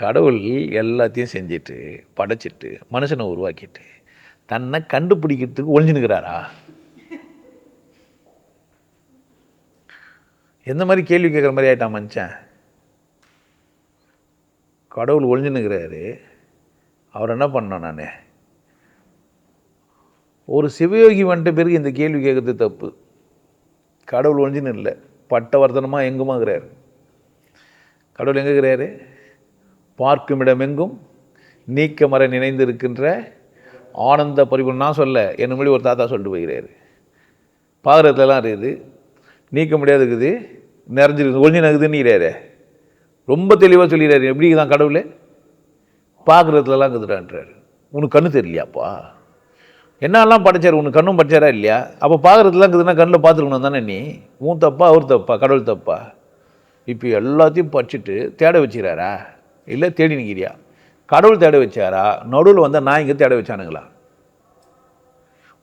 கடவுள் எல்லாத்தையும் செஞ்சுட்டு படைச்சிட்டு மனுஷனை உருவாக்கிட்டு தன்னை கண்டுபிடிக்கிறதுக்கு ஒழிஞ்சுனுக்கிறாரா எந்த மாதிரி கேள்வி கேட்குற மாதிரி ஆகிட்டான் மனுஷன்? கடவுள் ஒழிஞ்சுனுக்கிறாரு அவர் என்ன பண்ணோம் நான்? ஒரு சிவயோகி வந்துட்ட பிறகு இந்த கேள்வி கேட்கறது தப்பு. கடவுள் ஒழிஞ்சுன்னு இல்லை பட்டவர்த்தனமாக எங்குமாகிறாரு கடவுள் எங்கே இருக்கிறாரு? பார்க்கும் இடமெங்கும் நீக்க மர நினைந்துருக்கின்ற ஆனந்த பரிபூர்ணம். நான் சொல்ல என்ன முன்னாடி ஒரு தாத்தா சொல்லிட்டு போகிறாரு. பாக்குறதுலாம் இருக்குது. நீக்க முடியாது இருக்குது. நிறைஞ்சிருக்கு ஒழிஞ்சு நகுதுன்னுறாரு ரொம்ப தெளிவாக சொல்லிடுறாரு எப்படி தான் கடவுள்? பார்க்குறதுலலாம் இருக்குதுடான்றாரு. உனக்கு கண்ணு தெரியலையாப்பா? என்னெல்லாம் படைச்சார்? உனக்கு கண்ணும் படைச்சாரா இல்லையா? அப்போ பார்க்குறதுலாம் இருக்குதுன்னா கண்ணில் பார்த்துருக்கணும் தானே நீ? உன் தப்பா அவர் தப்பா கடவுள் தப்பா? இப்போ எல்லாத்தையும் படிச்சுட்டு தேட வச்சுக்கிறாரா? இல்லை தேடி நிற்கிறியா கடவுள் தேட வச்சாரா? நடுவில் வந்தால் நான் இங்கே தேட வச்சானுங்களா?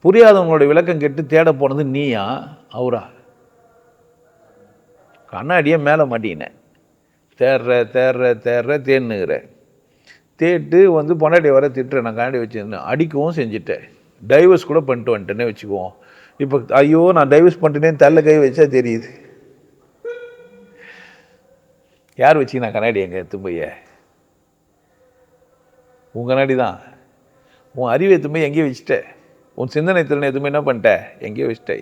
புரியாதவங்களோட விளக்கம் கேட்டு தேட போனது நீயா? அவரா? கண்ணாடியே மேலே மாட்டினேன் தேடுற தேடுற தேடுற தேன்னுகிற. தேட்டு வந்து பொண்டாட்டி வர திட்டுறேன் நான் கண்ணாடி வச்சுருந்தேன். அடிக்கவும் செஞ்சுட்டேன். டைவர்ஸ் கூட பண்ணிட்டு வந்துட்டேனே வச்சுக்குவோம். இப்போ ஐயோ நான் டைவர்ஸ் பண்ணிட்டேனே தள்ள கை வச்சா தெரியுது. யார் வச்சு நான் கண்ணாடி எங்கே எடுத்து உன் கண்ணாடி தான். உன் அறிவு எதுவுமே எங்கேயோ வச்சுட்ட. உன் சிந்தனை திறனை எதுவுமே என்ன பண்ணிட்ட? எங்கேயோ வச்சுட்ட.